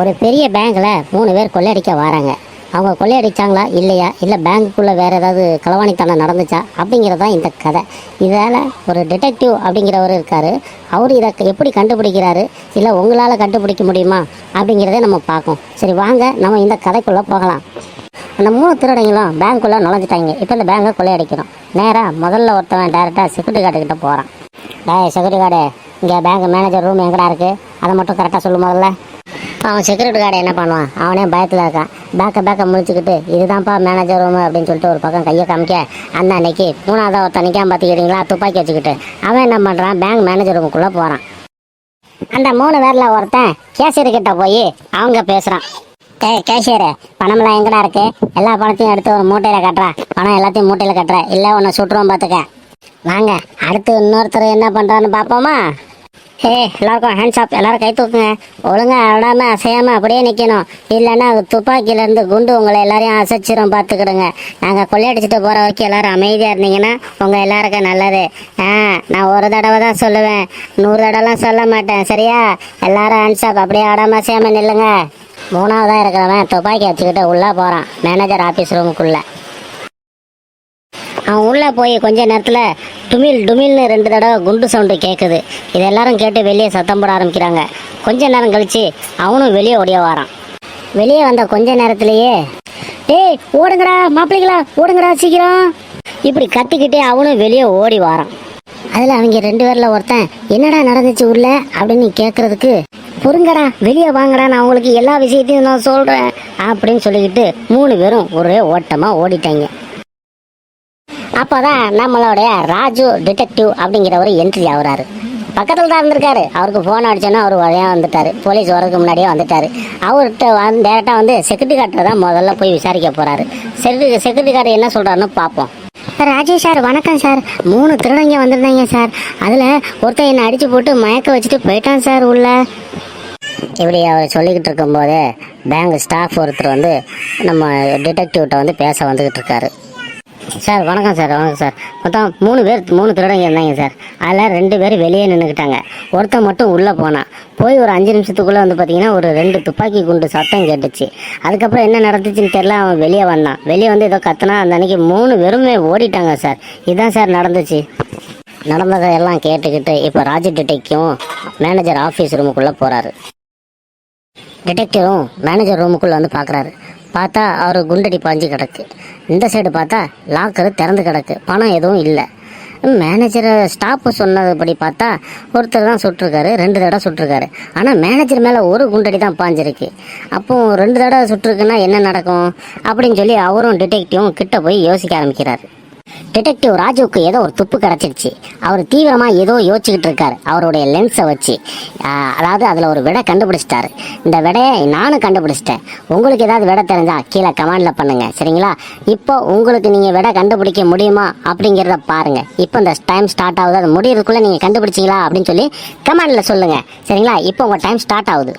ஒரு பெரிய பேங்க்ல மூணு பேர் கொள்ளையடிக்க வராங்க. அவங்க கொள்ளையடிச்சாங்களா? இல்லையா? இல்லை பேங்க்குள்ளே வேறு ஏதாவது களவாணித்தனம் நடந்துச்சா? அப்படிங்கிறது தான் இந்த கதை. இதால் ஒரு டிடெக்டிவ் அப்படிங்கிறவர் இருக்கார். அவர் இதை எப்படி கண்டுபிடிக்கிறாரு? இல்லை உங்களால் கண்டுபிடிக்க முடியுமா? அப்படிங்கிறத நம்ம பார்ப்போம் சரி வாங்க நம்ம இந்த கதைக்குள்ளே போகலாம். அந்த மூணு திருடங்களும் பேங்க்குள்ளே நுழைஞ்சிட்டாங்க. இப்போ இந்த பேங்கை கொள்ளையடிக்கிறோம். நேராக முதல்ல ஒருத்தவன் டேரெக்டாக செக்யூரிட்டி கார்டுக்கிட்ட போகிறான் டே செக்யூரிட்டி கார்டு இங்கே பேங்க் மேனேஜர் ரூம் எங்கடா இருக்குது அதை மட்டும் கரெக்டாக சொல்லு முதல்ல. அவன் செக்யூரிட்டி கார்டு என்ன பண்ணுவான்? அவனே பயத்தில் இருக்கான். பேக்கை பேக்கை முடிச்சுக்கிட்டு இதுதான்ப்பா மேனேஜர் ரூம் அப்படின்னு சொல்லிட்டு ஒரு பக்கம் கையை காமிக்க அந்த அன்னைக்கு மூணாவது ஒருத்தன் நிற்காம பார்த்துக்கிட்டீங்களா துப்பாக்கி வச்சுக்கிட்டு. அவன் என்ன பண்ணுறான் பேங்க் மேனேஜர் ரூமுக்குள்ளே போகிறான் அந்த மூணு பேரில் ஒருத்தன் கேஷியர் கிட்ட போய் அவங்க பேசுகிறான் டேய் கேஷியரு பணம்லாம் எங்கடா இருக்கு? எல்லா பணத்தையும் எடுத்து ஒரு மூட்டையில் கட்டுறா. பணம் எல்லாத்தையும் மூட்டையில் கட்டுற. இல்லை உன்னை சுட்டுருவோம் பார்த்துக்க வாங்க அடுத்து இன்னொருத்தர் என்ன பண்ணுறான்னு பார்ப்போமா ஏ எல்லாருக்கும் ஹேண்ட்ஸ் ஆப் எல்லாரும் கை தூக்குங்க. ஒழுங்கா ஆடாம அசையாம அப்படியே நிற்கணும் இல்லைன்னா துப்பாக்கியிலேருந்து குண்டு உங்களை எல்லாரையும் அசைச்சிரும் பார்த்துக்கிடுங்க. நாங்கள் கொள்ளையடிச்சிட்டு போகிற வரைக்கும் எல்லாரும் அமைதியாக இருந்தீங்கன்னா உங்கள் எல்லாருக்கும் நல்லது. ஆ நான் ஒரு தடவை தான் சொல்லுவேன். நூறு தடவைலாம் சொல்ல மாட்டேன் சரியா? எல்லாரும் ஹேண்ட்ஸ் ஆப் அப்படியே ஆடாம அசையாம நில்லுங்க. மூணாவதாக இருக்கிறவன் துப்பாக்கி வச்சுக்கிட்டு உள்ளே போகிறான் மேனேஜர் ஆஃபீஸ் ரூமுக்குள்ளே அவன் உள்ளே போய் கொஞ்ச நேரத்தில் டுமில் டுமில்னு ரெண்டு தடவை குண்டு சவுண்டு கேட்குது இது எல்லாரும் கேட்டு வெளியே சத்தம் போட ஆரம்பிக்கிறாங்க. கொஞ்ச நேரம் கழிச்சு அவனும் வெளியே ஓடிய வாரான். வெளியே வந்த கொஞ்ச நேரத்திலேயே டேய் ஓடுங்கடா மாப்பிள்ளைங்களா ஓடுங்கடா சீக்கிரம். இப்படி கத்திக்கிட்டே அவனும் வெளியே ஓடி வாரான். அதில் அவங்க ரெண்டு பேரில் ஒருத்தன் என்னடா நடந்துச்சு உள்ள? அப்படின்னு கேட்குறதுக்கு பொறுங்கடா வெளியே வாங்கடா நான் உங்களுக்கு எல்லா விஷயத்தையும் நான் சொல்கிறேன் அப்படின்னு சொல்லிக்கிட்டு மூணு பேரும் ஒரே ஓட்டமாக ஓடிட்டாங்க. அப்போதான் நம்மளுடைய ராஜு டிடெக்டிவ் அப்படிங்கிறவர் என்ட்ரி ஆகுறாரு. பக்கத்தில் தான் இருந்திருக்காரு. அவருக்கு ஃபோன் அடிச்சோன்னா அவர் வழியாக வந்துட்டார். போலீஸ் வரதுக்கு முன்னாடியே வந்துட்டார். அவர்கிட்ட வந்து டேரெக்டாக வந்து செக்யூரிட்டி கார்டை தான் முதல்ல போய் விசாரிக்க போகிறாரு செக்யூரிட்டி செக்யூரிட்டி கார்டு என்ன சொல்கிறாருன்னு பார்ப்போம். ராஜேஷ் சார் வணக்கம் சார். மூணு திருடங்க வந்திருந்தாங்க சார். அதில் ஒருத்தன் என்னை அடித்து போட்டு மயக்க வச்சுட்டு போயிட்டான் சார் உள்ள. இப்படி அவர் சொல்லிக்கிட்டு இருக்கும்போது பேங்க் ஸ்டாஃப் ஒருத்தர் வந்து நம்ம டிடெக்டிவ்கிட்ட வந்து பேச வந்துக்கிட்டு இருக்காரு. சார் வணக்கம் சார் வணக்கம் சார். மொத்தம் மூணு பேர் மூணு திருடங்க இருந்தாங்க சார். அதில் ரெண்டு பேர் வெளியே நின்றுக்கிட்டாங்க ஒருத்தன் மட்டும் உள்ளே போனான் போய் ஒரு அஞ்சு நிமிஷத்துக்குள்ளே வந்து பார்த்தீங்கன்னா ஒரு ரெண்டு துப்பாக்கி குண்டு சத்தம் கேட்டுச்சு. அதுக்கப்புறம் என்ன நடந்துச்சுன்னு தெரியல அவன் வெளியே வந்தான். வெளியே வந்து ஏதோ கத்துனா அந்த அன்றைக்கி மூணு பேருமே ஓடிட்டாங்க சார். இதுதான் சார் நடந்துச்சு. நடந்ததை எல்லாம் கேட்டுக்கிட்டு இப்போ ராஜு டிடெக்டிவும் மேனேஜர் ஆஃபீஸ் ரூமுக்குள்ளே போகிறாரு டிடெக்டிவும் மேனேஜர் ரூமுக்குள்ளே வந்து பார்க்குறாரு பார்த்தா அவர் குண்டடி பாஞ்சு கிடக்கு. இந்த சைடு பார்த்தா லாக்கரு திறந்து கிடக்கு. பணம் எதுவும் இல்லை. மேனேஜரை ஸ்டாஃப் சொன்னதுபடி பார்த்தா ஒருத்தர் தான் சுட்டிருக்காரு ரெண்டு தடவை சுட்டிருக்காரு. ஆனால் மேனேஜர் மேலே ஒரு குண்டடி தான் பாஞ்சிருக்கு. அப்போ ரெண்டு தடவை சுட்டிருக்குன்னா என்ன நடக்கும்? அப்படின்னு சொல்லி அவரும் டிடெக்டிவும் கிட்ட போய் யோசிக்க ஆரம்பிக்கிறாரு. டிடெக்டிவ் ராஜுவுக்கு ஏதோ ஒரு துப்பு கிடச்சிருச்சு. அவர் தீவிரமாக ஏதோ யோசிச்சுக்கிட்டு இருக்காரு. அவருடைய லென்ஸை வச்சு. அதாவது அதில் ஒரு விடை கண்டுபிடிச்சிட்டாரு. இந்த விடையை நானும் கண்டுபிடிச்சிட்டேன். உங்களுக்கு ஏதாவது விடை தெரிஞ்சா கீழே கமெண்டில் பண்ணுங்க. சரிங்களா? இப்போ உங்களுக்கு நீங்கள் விடை கண்டுபிடிக்க முடியுமா அப்படிங்கிறத பாருங்க. இப்போ இந்த டைம் ஸ்டார்ட் ஆகுது. அது முடியறதுக்குள்ளே நீங்கள் கண்டுபிடிச்சிங்களா அப்படின்னு சொல்லி கமெண்டில் சொல்லுங்கள் சரிங்களா? இப்போ உங்கள் டைம் ஸ்டார்ட் ஆகுது.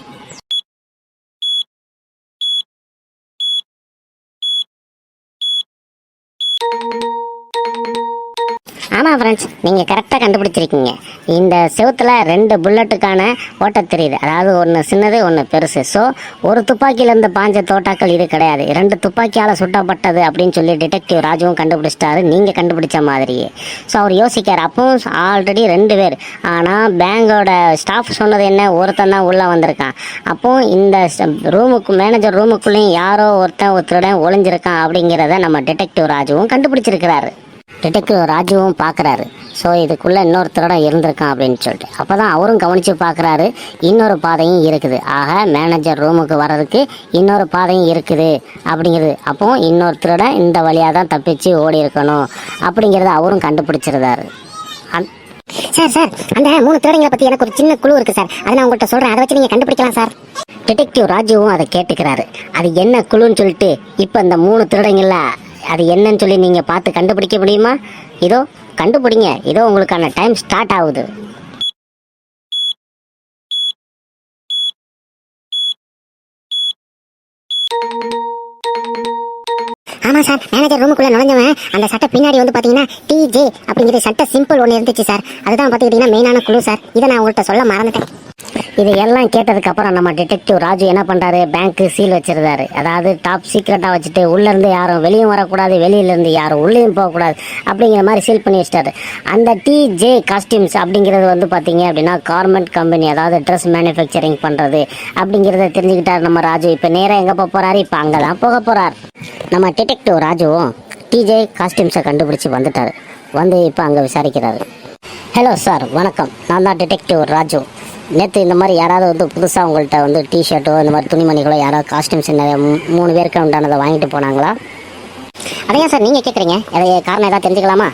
ஆமாம் ஃப்ரெண்ட்ஸ் நீங்கள் கரெக்டாக கண்டுபிடிச்சிருக்கீங்க. இந்த செவுத்துல ரெண்டு புல்லட்டுக்கான ஓட்ட தெரியுது. அதாவது ஒன்று சின்னது ஒன்று பெருசு. ஸோ ஒரு துப்பாக்கியிலேருந்து பாஞ்ச தோட்டாக்கள் இது கிடையாது. ரெண்டு துப்பாக்கியால் சுட்டப்பட்டது அப்படின்னு சொல்லி டிடெக்டிவ் ராஜுவும் கண்டுபிடிச்சிட்டாரு. நீங்கள் கண்டுபிடிச்ச மாதிரியே. ஸோ அவர் யோசிக்கார் அப்பவும் ஆல்ரெடி ரெண்டு பேர். ஆனால் பேங்கோட ஸ்டாஃப் சொன்னது என்ன? ஒருத்தன் தான் உள்ளே வந்திருக்கான். அப்போ இந்த ரூமுக்கு மேனேஜர் ரூமுக்குள்ளேயும் யாரோ ஒருத்தன் ஒருத்தருடன் ஒளிஞ்சிருக்கான் அப்படிங்கிறத நம்ம டிடெக்டிவ் ராஜுவும் கண்டுபிடிச்சிருக்கிறாரு. டிடெக்டிவ் ராஜுவும் பார்க்குறாரு ஸோ இதுக்குள்ளே இன்னொரு இருந்திருக்கான் அப்படின்னு சொல்லிட்டு. அப்போ தான் அவரும் கவனித்து பார்க்குறாரு இன்னொரு பாதையும் இருக்குது. ஆக மேனேஜர் ரூமுக்கு வர்றதுக்கு இன்னொரு பாதையும் இருக்குது. அப்படிங்கிறது அப்போ இன்னொரு திருடன் இந்த வழியாக தான் தப்பிச்சு ஓடி இருக்கணும் அப்படிங்கிறத அவரும் கண்டுபிடிச்சிருந்தாரு. அந் சார் சார் அந்த மூணு திருடங்களை பற்றி எனக்கு ஒரு சின்ன குழு இருக்குது சார். அதை நான் உங்கள்கிட்ட சொல்கிறேன் அதை வச்சு நீங்கள் கண்டுபிடிக்கலாம் சார். டிடெக்டிவ் ராஜுவும் அதை கேட்டுக்கிறாரு. அது என்ன குழுன்னு சொல்லிட்டு இப்போ இந்த மூணு திருடங்களில் அது என்னன்னு சொல்லி நீங்கள் பார்த்து கண்டுபிடிக்க முடியுமா? இதோ கண்டுபிடிங்க. இதோ உங்களுக்கான டைம் ஸ்டார்ட் ஆகுது. ஆமா சார் மேனேஜர் ரூமுக்குள்ள நுழைஞ்சவன் அந்த சட்டை பின்னாடி வந்து பாத்தீங்கன்னா டிஜே அப்படிங்கிற சட்டை சிம்பிள் ஒன்று இருந்துச்சு சார். அதுதான் பார்த்துக்கிட்டிங்கன்னா மெயினான குழு சார். இதை நான் உங்கள்கிட்ட சொல்ல மறந்துட்டேன். இதையெல்லாம் கேட்டதுக்கு அப்புறம் நம்ம டிடெக்டிவ் ராஜு என்ன பண்றாரு? பேங்க் சீல் வச்சிருந்தாரு. அதாவது டாப் சீக்ரெட்டா வச்சுட்டு உள்ள இருந்து யாரும் வெளியும் வரக்கூடாது வெளியில இருந்து யாரும் உள்ளேயும் போகக்கூடாது அப்படிங்கிற மாதிரி சீல் பண்ணி வச்சிட்டாரு. அந்த டி ஜே காஸ்டியூம்ஸ் அப்படிங்கிறது வந்து பாத்தீங்க அப்படின்னா கார்மெண்ட் கம்பெனி அதாவது ட்ரெஸ் மேனுஃபேக்சரிங் பண்றது அப்படிங்கிறத தெரிஞ்சுக்கிட்டாரு நம்ம ராஜு. இப்போ நேராக எங்க போக போறாரு? இப்போ அங்கதான் போக போறார். நம்ம டிடெக்டிவ் ராஜுவும் டிஜே காஸ்டியூம்ஸை கண்டுபிடிச்சி வந்துட்டாரு. வந்து இப்போ அங்கே விசாரிக்கிறாரு. ஹலோ சார் வணக்கம். நான் தான் டிடெக்டிவ் ராஜு நேற்று இந்த மாதிரி யாராவது வந்து புதுசாக உங்கள்கிட்ட வந்து டிஷர்ட்டோ இந்த மாதிரி துணிமணிகளோ யாராவது காஸ்டியூம்ஸ் நிறைய மூணு பேருக்கு உண்டானதை வாங்கிட்டு போனாங்களா? அதையா சார் நீங்கள் கேட்குறீங்க அதை காரணம் ஏதாவது தெரிஞ்சுக்கலாமா?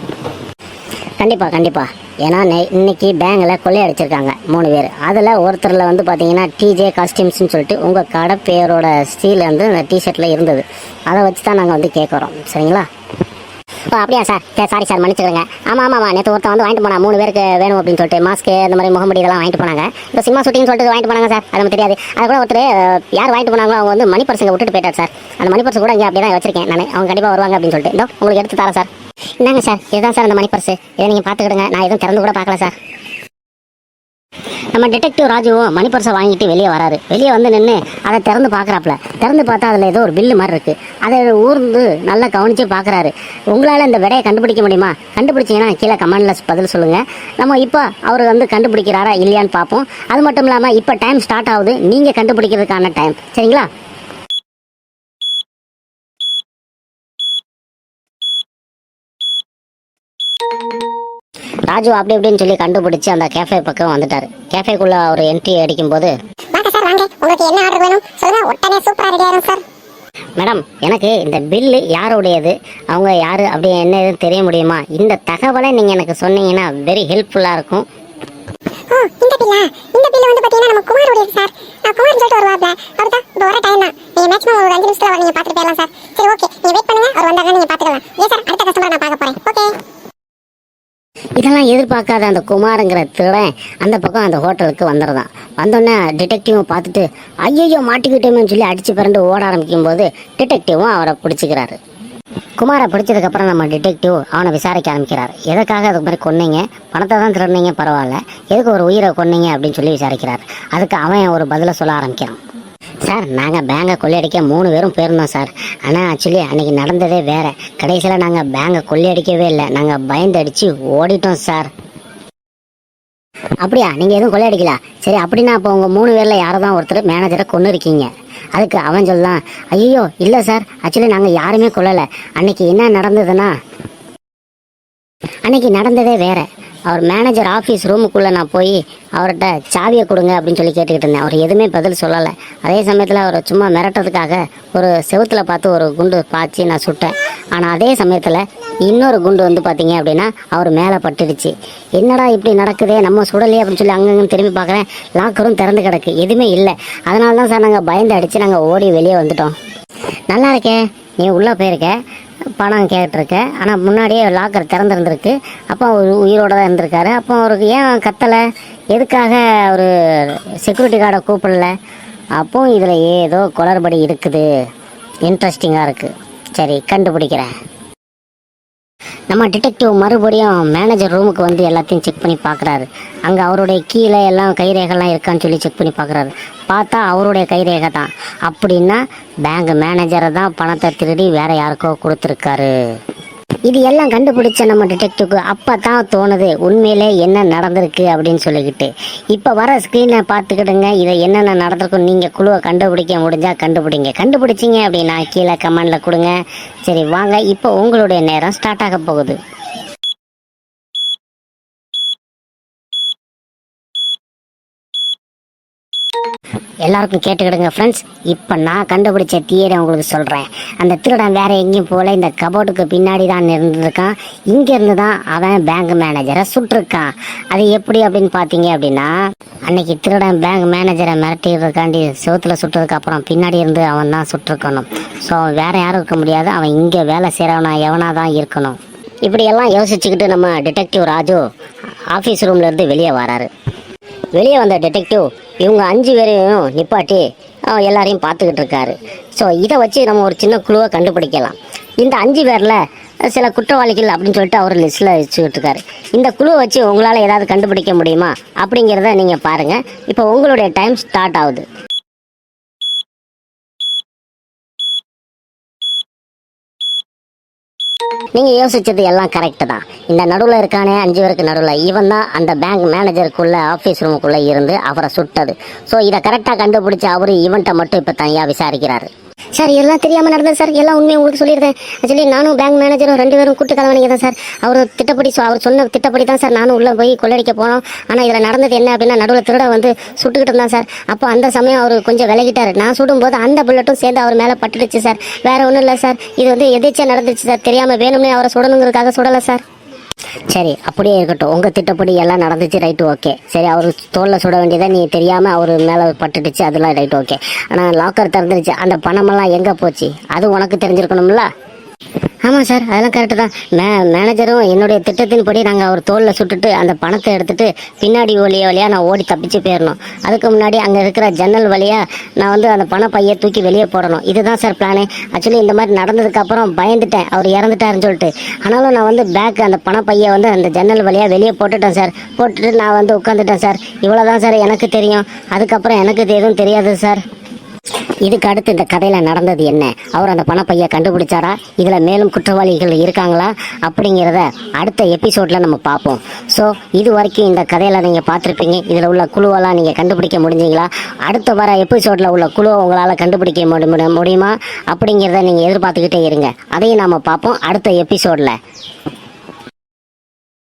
கண்டிப்பாக கண்டிப்பாக ஏன்னா இன்னைக்கு பேங்கில் கொள்ளையடிச்சிருக்காங்க மூணு பேர். அதில் ஒருத்தரில் வந்து பார்த்தீங்கன்னா டிஜே காஸ்டியூம்ஸ்னு சொல்லிட்டு உங்கள் கடை பேரோட ஸ்டீல் வந்து அந்த டிஷர்ட்டில் இருந்தது. அதை வச்சு தான் நாங்கள் வந்து கேட்குறோம் சரிங்களா? ஓ அப்படியா சார்? சாரி சார் மன்னிச்சுக்கிறேங்க ஆமாம் ஆமாம் நேற்று ஒருத்தர் வந்து வாங்கிட்டு போனா மூணு பேருக்கு வேணும் அப்படின்னு சொல்லிட்டு மாஸ்க்கு இந்த மாதிரி முகமுடி இதெல்லாம் வாங்கிட்டு போனாங்க. இப்போ சினிமா ஷூட்டிங் சொல்லிட்டு வாங்கிட்டு போனாங்க சார். அது தெரியாது. அது கூட ஒருத்தர் யார் வாங்கிட்டு போனாங்களோ அவங்க வந்து மணி பர்சங்க விட்டுட்டு போயிட்டார் சார். அந்த மணி பர்ஸ் கூட இங்கே அப்படியே தான் வச்சிருக்கேன் நான். அவங்க கண்டிப்பாக வருவாங்க அப்படின்னு சொல்லிட்டு. இதோ உங்களுக்கு எடுத்து தரேன் சார். இந்தாங்க சார்? இதுதான் சார் அந்த மணி பர்ஸ் இதை நீங்கள் பார்த்துக்கிடுங்க. நான் எதுவும் திறந்து கூட பார்க்கல சார். நம்ம டிடெக்டிவ் ராஜுவும் மணி பர்ஸை வாங்கிட்டு வெளியே வராரு. வெளியே வந்து நின்று அதை திறந்து பார்க்குறாப்புல. திறந்து பார்த்தா அதில் ஏதோ ஒரு பில்லு மாதிரி இருக்கு. அதை ஊர்ந்து நல்லா கவனித்து பார்க்குறாரு. உங்களால் இந்த விடையை கண்டுபிடிக்க முடியுமா? கண்டுபிடிச்சீங்கன்னா கீழே கமெண்டில் பதில் சொல்லுங்கள் நம்ம இப்போ அவர் வந்து கண்டுபிடிக்கிறாரா இல்லையான்னு பார்ப்போம். அது மட்டும் இல்லாமல் இப்போ டைம் ஸ்டார்ட் ஆகுது. நீங்கள் கண்டுபிடிக்கிறதுக்கான டைம் சரிங்களா? ராஜு அப்படி இப்படின்னு சொல்லி கண்டுபிடிச்சு அந்த கேஃபே பக்கம் வந்துட்டாரு. கேஃபேக்குள்ள ஒரு என்ட்ரி ஆயிரும் சார். மேடம் எனக்கு இந்த பில்லு யாருடையது? அவங்க யாரு? அப்படி என்ன தெரிய முடியுமா? இந்த தகவலை நீங்க எனக்கு சொன்னீங்கன்னா வெரி ஹெல்ப்ஃபுல்லா இருக்கும். இந்த பில்லா இந்த பில்லு வந்து பாத்தீங்கன்னா நம்ம குமார் உடையது சார். நான் குமார் சொல்லிட்டு வருவாப்ல. அவர் தான் இப்போ வர டைம் தான் நீங்க மேக்ஸிமம் ஒரு அஞ்சு நிமிஷத்துல நீங்க பாத்துட்டு போயிடலாம் சார். சரி ஓகே நீங்க வெயிட் பண்ணுங்க. அவர் வந்தாங்க நீங்க பாத்துக்கலாம் ஏன் சார் அடுத்த கஸ்டமர் நான் பார்க்க போறேன். ஓகே இதெல்லாம் எதிர்பார்க்காத அந்த குமாருங்கிற திருடன் அந்த பக்கம் அந்த ஹோட்டலுக்கு வந்துடுறான். வந்தோடனே டிடெக்டிவும் பார்த்துட்டு ஐயோ மாட்டிக்கிட்டோமேனு சொல்லி அடிச்சு பிறண்டு ஓட ஆரம்பிக்கும் போது டிடெக்டிவும் அவரை பிடிச்சிக்கிறாரு. குமாரை பிடிச்சதுக்கப்புறம் நம்ம டிடெக்டிவ் அவனை விசாரிக்க ஆரம்பிக்கிறார். எதுக்காக அதுக்கு மாதிரி கொன்னீங்க? பணத்தை தான் திருந்தீங்க பரவாயில்ல. எதுக்கு ஒரு உயிரை கொன்னீங்க? அப்படின்னு சொல்லி விசாரிக்கிறார். அதுக்கு அவன் ஒரு பதிலை சொல்ல ஆரம்பிக்கிறான். சார் நாங்கள் பேங்கை கொள்ளையடிக்க மூணு பேரும் போயிருந்தோம் சார். ஆனால் ஆக்சுவலி அன்னைக்கு நடந்ததே வேற. கடைசியில் நாங்கள் பேங்கை கொள்ளையடிக்கவே இல்லை. நாங்கள் பயந்து அடித்து ஓடிட்டோம் சார். அப்படியா? நீங்கள் எதுவும் கொள்ளையடிக்கல? சரி அப்படின்னா அப்போ உங்கள் மூணு பேரில் யாரை தான் ஒருத்தர் மேனேஜரை கொண்டு இருக்கீங்க அதுக்கு அவன் சொல்லலாம். ஐயோ இல்லை சார். ஆக்சுவலி நாங்கள் யாருமே கொள்ளலை அன்னைக்கு என்ன நடந்ததுன்னா அன்னைக்கு நடந்ததே வேற. அவர் மேனேஜர் ஆஃபீஸ் ரூமுக்குள்ளே நான் போய் அவர்கிட்ட சாவியை கொடுங்க அப்படின்னு சொல்லி கேட்டுக்கிட்டு இருந்தேன். அவர் எதுவுமே பதில் சொல்லலை. அதே சமயத்தில் அவர் சும்மா மிரட்டுறதுக்காக ஒரு செவுத்துல பார்த்து ஒரு குண்டு பாய்ச்சி நான் சுட்டேன். ஆனால் அதே சமயத்தில் இன்னொரு குண்டு வந்து பார்த்தீங்க அப்படின்னா அவர் மேலே பட்டுடுச்சு. என்னடா இப்படி நடக்குதே? நம்ம சுடலையே அப்படின்னு சொல்லி அங்கங்கே திரும்பி பார்க்குறேன் லாக்கரும் திறந்து கிடக்கு. எதுவுமே இல்லை. அதனால தான் சார் நாங்கள் பயந்து அடித்து நாங்கள் ஓடி வெளியே வந்துட்டோம். நல்லா இருக்கே. நீ உள்ளே போயிருக்க. பணம் கேட்டிருக்கேன். ஆனால் முன்னாடியே லாக்கர் திறந்துருந்துருக்கு. அப்போ அவர் உயிரோடு தான் இருந்திருக்காரு. அப்போ அவருக்கு ஏன் கத்தலை? எதுக்காக ஒரு செக்யூரிட்டி கார்டை கூப்பிடல? அப்போ இதில் ஏதோ குளறுபடி இருக்குது. இன்ட்ரெஸ்டிங்காக இருக்குது சரி கண்டுபிடிக்கிறேன். நம்ம டிடெக்டிவ் மறுபடியும் மேனேஜர் ரூமுக்கு வந்து எல்லாத்தையும் செக் பண்ணி பார்க்குறாரு. அங்கே அவருடைய கீழே எல்லாம் கைரேகைலாம் இருக்கான்னு சொல்லி செக் பண்ணி பார்க்குறாரு. பார்த்தா அவருடைய கைரேகை தான். அப்படின்னா பேங்க் மேனேஜரை தான் பணத்தை திருடி வேற யாருக்கோ கொடுத்துருக்காரு. இது எல்லாம் கண்டுபிடிச்ச நம்ம டிடெக்டிவ்க்கு அப்போ தான் தோணுது உண்மையிலே என்ன நடந்திருக்கு அப்படின்னு சொல்லிக்கிட்டு. இப்போ வர ஸ்க்ரீனை பார்த்துக்கிடுங்க இதை என்னென்ன நடந்திருக்கும் நீங்கள் குழுவை கண்டுபிடிக்க முடிஞ்சால் கண்டுபிடிங்க. கண்டுபிடிச்சிங்க அப்படின்னா கீழே கமெண்டில் கொடுங்க. சரி வாங்க இப்போ உங்களுடைய நேரம் ஸ்டார்ட் ஆக போகுது. எல்லாருக்கும் கேட்டுக்கிடுங்க ஃப்ரெண்ட்ஸ் இப்போ நான் கண்டுபிடிச்ச தியரி உங்களுக்கு சொல்கிறேன் அந்த திருடன் வேற எங்கேயும் போல இந்த கபோர்டுக்கு பின்னாடி தான் இருந்திருக்கான் இங்கேருந்து தான் அவன் பேங்க் மேனேஜரை சுட்டிருக்கான். அது எப்படி அப்படின்னு பார்த்தீங்க அப்படின்னா அன்னைக்கு திருடன் பேங்க் மேனேஜரை மிரட்டிடுறதுக்காண்டி செவுத்துல சுட்டதுக்கு அப்புறம் பின்னாடி இருந்து அவன் தான் சுட்டிருக்கணும். ஸோ வேற யாரும் இருக்க முடியாது. அவன் இங்கே வேலை செய்கிறவனா எவனா தான் இருக்கணும். இப்படியெல்லாம் யோசிச்சுக்கிட்டு நம்ம டிடெக்டிவ் ராஜு ஆஃபீஸ் ரூம்லேருந்து வெளியே வராரு. வெளியே வந்த டிடெக்டிவ் இவங்க அஞ்சு பேரையும் நிப்பாட்டி எல்லாரையும் பார்த்துக்கிட்டு இருக்காரு. ஸோ இதை வச்சு நம்ம ஒரு சின்ன குழுவை கண்டுபிடிக்கலாம். இந்த அஞ்சு பேரில் சில குற்றவாளிகள் அப்படின்னு சொல்லிட்டு அவர் லிஸ்ட்டில் வச்சுக்கிட்டு இருக்காரு. இந்த குழுவை வச்சு உங்களால் ஏதாவது கண்டுபிடிக்க முடியுமா? அப்படிங்கிறத நீங்கள் பாருங்கள் இப்போ உங்களுடைய டைம் ஸ்டார்ட் ஆகுது. நீங்கள் யோசிச்சது எல்லாம் கரெக்டு தான். இந்த நடுவில் இருக்கானே அஞ்சு பேருக்கு நடுவில் இவன் தான் அந்த பேங்க் மேனேஜருக்குள்ள ஆஃபீஸ் ரூமுக்குள்ளே இருந்து அவரை சுட்டது. ஸோ இதை கரெக்டாக கண்டுபிடிச்சு அவர் இவன்ட்ட மட்டும் இப்போ தனியாக விசாரிக்கிறாரு. சார் எல்லாம் தெரியாமல் நடந்தது சார். எல்லாம் உண்மையை உங்களுக்கு சொல்லியிருந்தேன் ஆக்சுவலி நானும் பேங்க் மேனேஜரும் ரெண்டு பேரும் கூட்டு கலவணிங்க தான் சார். அவர் திட்டப்படி சொ- அவர் சொன்ன திட்டப்படி தான் சார் நானும் உள்ளே போய் கொள்ளடிக்க போனோம். ஆனால் இதில் நடந்தது என்ன அப்படின்னா நடுவில் திருட வந்து சுட்டுக்கிட்டு இருந்தான் சார். அப்போ அந்த சமயம் அவர் கொஞ்சம் விலகிட்டார். நான் சுடும்போது அந்த புல்லட்டும் சேர்ந்து அவர் மேலே பட்டுடுச்சு சார். வேறு ஒன்றும் இல்லை சார். இது வந்து எதிர்ச்சியாக நடந்துச்சு சார். தெரியாமல் வேணும்னே அவரை சுடணுங்கிறதுக்காக சுடலை சார். சரி அப்படியே இருக்கட்டும். உங்கள் திட்டப்படி எல்லாம் நடந்துச்சு ரைட்டு ஓகே சரி அவர் தோளில் சுட வேண்டியதை நீ தெரியாமல் அவர் மேலே பட்டுடுச்சு அதெல்லாம் ரைட் ஓகே ஆனால் லாக்கர் திறந்துருச்சு. அந்த பணமெல்லாம் எங்கே போச்சு? அது உனக்கு தெரிஞ்சிருக்கணும்ல? ஆமாம் சார். அதெல்லாம் கரெக்டு தான். மே மேனேஜரும் என்னுடைய திட்டத்தின்படி நாங்கள் அவர் தோலில் சுட்டுட்டு அந்த பணத்தை எடுத்துட்டு பின்னாடி வழியா வழியாக நான் ஓடி தப்பிச்சு போயிடணும் அதுக்கு முன்னாடி அங்கே இருக்கிற ஜன்னல் வழியாக நான் வந்து அந்த பண பையை தூக்கி வெளியே போடணும். இதுதான் சார் பிளானு ஆக்சுவலி இந்த மாதிரி நடந்ததுக்கப்புறம் பயந்துட்டேன். அவர் இறந்துட்டாருன்னு சொல்லிட்டு. ஆனாலும் நான் வந்து பேக் அந்த பண பையை வந்து அந்த ஜன்னல் வழியாக வெளியே போட்டுட்டேன் சார். போட்டுட்டு நான் வந்து உட்காந்துட்டேன் சார். இவ்வளோ தான் சார் எனக்கு தெரியும். அதுக்கப்புறம் எனக்கு இது எதுவும் தெரியாது சார். இதுக்கு அடுத்து இந்த கதையில் நடந்தது என்ன? அவர் அந்த பணப்பையை கண்டுபிடிச்சாரா? இதில் மேலும் குற்றவாளிகள் இருக்காங்களா? அப்படிங்கிறத அடுத்த எபிசோடில் நம்ம பார்ப்போம். ஸோ இது வரைக்கும் இந்த கதையில் நீங்கள் பார்த்துருப்பீங்க. இதில் உள்ள குழுவெல்லாம் நீங்கள் கண்டுபிடிக்க முடிஞ்சீங்களா? அடுத்த வர எபிசோடில் உள்ள குழுவை உங்களால் கண்டுபிடிக்க முடியுமா? அப்படிங்கிறத நீங்கள் எதிர்பார்த்துக்கிட்டே இருங்க. அதையும் நாம் பார்ப்போம் அடுத்த எபிசோடில்